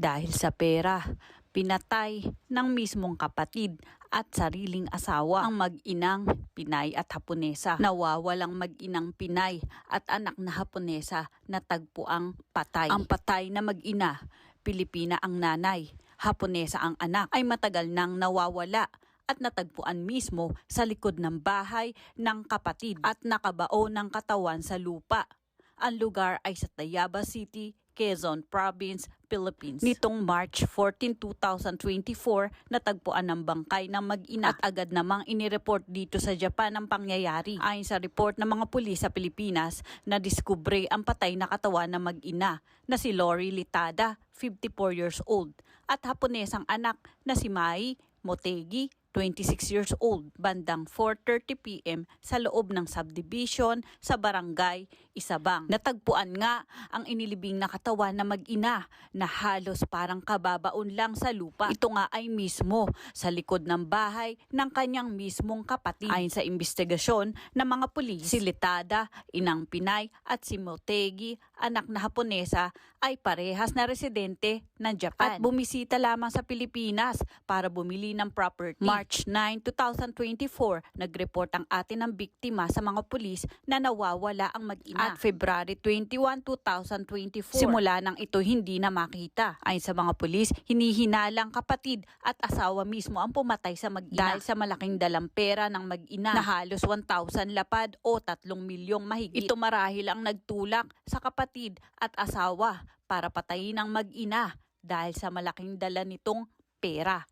dahil sa pera. Pinatay ng mismong kapatid at sariling asawa ang mag-inang Pinay at Haponesa. Nawawalang mag-inang Pinay at anak na Haponesa na tagpuang patay. Ang patay na mag-ina, Pilipina ang nanay, Haponesa ang anak, ay matagal nang nawawala at natagpuan mismo sa likod ng bahay ng kapatid at nakabao ng katawan sa lupa. Ang lugar ay sa Tayaba City, Quezon Province, Philippines. Nitong March 14, 2024, natagpuan ng bangkay ng mag-ina at agad namang inireport dito sa Japan ang pangyayari. Ayon sa report ng mga pulis sa Pilipinas, na diskubre ang patay na katawan ng mag-ina na si Lori Litada, 54 years old, at Haponesang anak na si Mai Motegi, 26 years old, bandang 4.30pm sa loob ng subdivision sa barangay Isabang. Natagpuan nga ang inilibing na katawan na mag-ina na halos parang kababaon lang sa lupa. Ito nga ay mismo sa likod ng bahay ng kanyang mismong kapatid. Ayon sa investigasyon ng mga pulis, si Litada, Inang Pinay at si Motegi, anak na Haponesa, ay parehas na residente ng Japan at bumisita lamang sa Pilipinas para bumili ng property. March 9, 2024, nag-report ang atin ng biktima sa mga pulis na nawawala ang mag-ina. At February 21, 2024, simula nang ito hindi na makita. Ayon sa mga pulis, hinihinalang kapatid at asawa mismo ang pumatay sa mag-ina dahil sa malaking dalang pera ng mag-ina na halos 1,000 lapad o 3 milyong mahigit. Ito marahil ang nagtulak sa kapatid at asawa para patayin ang mag-ina dahil sa malaking dala nitong pera.